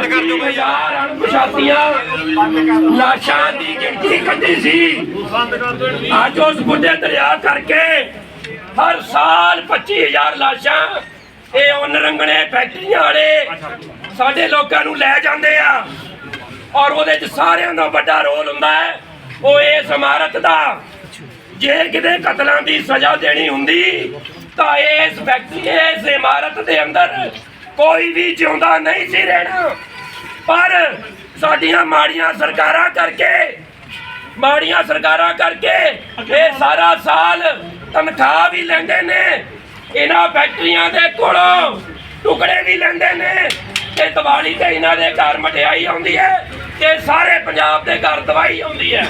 ਬੰਦ ਕਰ ਦਿਓ ਬਈ ਯਾਰ ਅਣਪਛਾਤੀਆਂ ਲਾਸ਼ਾਂ ਦੀ ਗਿਣਤੀ ਕੱਢੀ ਸੀ। ਬੰਦ ਕਰ ਦਿਓ ਅੱਜ ਉਸ ਬੁੱਢੇ ਦਰਿਆ ਕਰਕੇ ਹਰ ਸਾਲ 25000 ਲਾਸ਼ਾਂ ਇਹ ਉਹ ਫੈਕਟਰੀਆਂ ਵਾਲੇ ਸਾਡੇ ਲੋਕਾਂ ਨੂੰ ਲੈ ਜਾਂਦੇ ਆ। ਔਰ ਉਹਦੇ ਚ ਸਾਰਿਆਂ ਦਾ ਵੱਡਾ ਰੋਲ ਹੁੰਦਾ ਹੈ। ਉਹ ਇਸ ਇਮਾਰਤ ਦਾ ਜੇ ਕਿਤੇ ਕਤਲਾਂ ਦੀ ਸਜ਼ਾ ਦੇਣੀ ਹੁੰਦੀ, ਤਾਂ ਇਸ ਫੈਕਟਰੀ, ਇਸ ਇਮਾਰਤ ਦੇ ਅੰਦਰ ਕੋਈ ਵੀ ਜਿਉਂਦਾ ਨਹੀਂ ਸੀ ਰਹਿਣਾ। ਪਰ ਸਾਡੀਆਂ ਮਾੜੀਆਂ ਸਰਕਾਰਾਂ ਕਰਕੇ, ਮਾੜੀਆਂ ਸਰਕਾਰਾਂ ਕਰਕੇ ਇਹ ਸਾਰਾ ਸਾਲ ਤਨਖਾਹ ਵੀ ਲੈਂਦੇ ਨੇ, ਇਹਨਾਂ ਫੈਕਟਰੀਆਂ ਦੇ ਕੋਲੋਂ ਟੁਕੜੇ ਵੀ ਲੈਂਦੇ ਨੇ ਤੇ ਦੀਵਾਲੀ ਤੇ ਇਹਨਾਂ ਦੇ ਘਰ ਮਠਿਆਈ ਆਉਂਦੀ ਹੈ ਤੇ ਸਾਰੇ ਪੰਜਾਬ ਦੇ ਘਰ ਦਵਾਈ ਆਉਂਦੀ ਹੈ।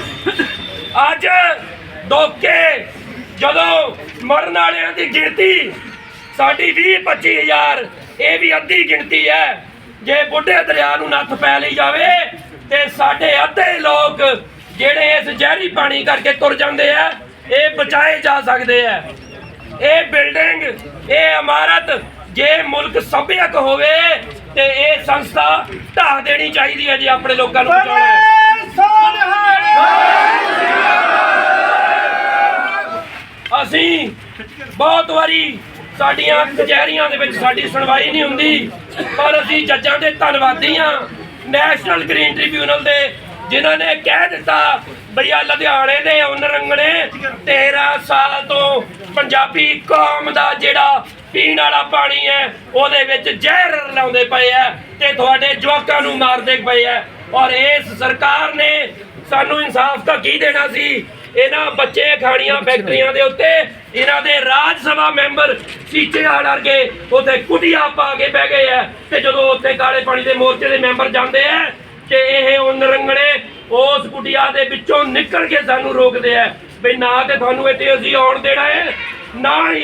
ਅੱਜ ਦੋਕੇ ਜਦੋਂ ਮਰਨ ਵਾਲਿਆਂ ਦੀ ਗਿਣਤੀ ਸਾਡੀ 20 25000 ਇਹ ਵੀ ਅੱਧੀ ਗਿਣਤੀ ਹੈ। ਜੇ ਬੁੱਢੇ ਦਰਿਆ ਨੂੰ ਨੱਥ ਪੈ ਲਈ ਜਾਵੇ, ਤੇ ਸਾਡੇ ਅੱਧੇ ਲੋਕ ਜਿਹੜੇ ਇਸ ਜ਼ਹਿਰੀ ਪਾਣੀ ਕਰਕੇ ਤੁਰ ਜਾਂਦੇ ਆ, ਇਹ ਬਚਾਏ ਜਾ ਸਕਦੇ ਆ। ਇਹ ਬਿਲਡਿੰਗ, ਇਹ ਇਮਾਰਤ ਜੇ ਮੁਲਕ ਸਭਿਅਕ ਹੋਵੇ, ਤੇ ਇਹ ਸੰਸਥਾ ਢਾਹ ਦੇਣੀ ਚਾਹੀਦੀ ਹੈ ਜੇ ਆਪਣੇ ਲੋਕਾਂ ਨੂੰ ਬਚਾਉਣਾ ਹੈ ਅਸੀਂ ਬਹੁਤ ਵਾਰੀ ਸਾਡੀਆਂ ਕਚਹਿਰੀਆਂ ਦੇ ਵਿੱਚ ਸਾਡੀ ਸੁਣਵਾਈ ਨਹੀਂ ਹੁੰਦੀ ਪਰ ਅਸੀਂ ਜੱਜਾਂ ਦੇ ਧੰਨਵਾਦੀ ਹਾਂ ਨੈਸ਼ਨਲ ਗ੍ਰੀਨ ਟ੍ਰਿਬਿਊਨਲ ਦੇ ਜਿਨ੍ਹਾਂ ਨੇ ਕਹਿ ਦਿੱਤਾ ਭਈਆ ਲੁਧਿਆਣੇ ਦੇ ਉਨਰੰਗਣੇ 13 ਸਾਲ ਤੋਂ ਪੰਜਾਬੀ ਕੌਮ ਦਾ ਜਿਹੜਾ ਪੀਣ ਵਾਲਾ ਪਾਣੀ ਹੈ ਉਹਦੇ ਵਿੱਚ ਜ਼ਹਿਰ ਲਾਉਂਦੇ ਪਏ ਆ ਤੇ ਤੁਹਾਡੇ ਜਵਾਕਾਂ ਨੂੰ ਮਾਰਦੇ ਪਏ ਆ। ਔਰ ਇਸ ਸਰਕਾਰ ਨੇ ਸਾਨੂੰ ਇਨਸਾਫ ਤਾਂ ਕੀ ਦੇਣਾ ਸੀ? ਇਹਨਾਂ ਬੱਚੇ ਖਾਣੀਆਂ ਫੈਕਟਰੀਆਂ ਦੇ ਉੱਤੇ ਇਹਨਾਂ ਦੇ ਰਾਜ ਸਭਾ ਮੈਂਬਰ ਸੀਚੇ ਵਾਲ ਕੇ ਉੱਥੇ ਕੁਟੀਆਂ ਪਾ ਕੇ ਬਹਿ ਗਏ ਆ ਤੇ ਜਦੋਂ ਉੱਥੇ ਕਾਲੇ ਪਾਣੀ ਦੇ ਮੋਰਚੇ ਦੇ ਮੈਂਬਰ ਜਾਂਦੇ ਆ ਤੇ ਇਹ ਉਹ ਨਰੰਗਣੇ ਉਸ ਕੁਟੀਆ ਦੇ ਵਿੱਚੋਂ ਨਿਕਲ ਕੇ ਸਾਨੂੰ ਰੋਕਦੇ ਆ ਵੀ ਨਾ ਤੇ ਤੁਹਾਨੂੰ ਇੱਥੇ ਅਸੀਂ ਆਉਣ ਦੇਣਾ ਹੈ, ਨਾ ਹੀ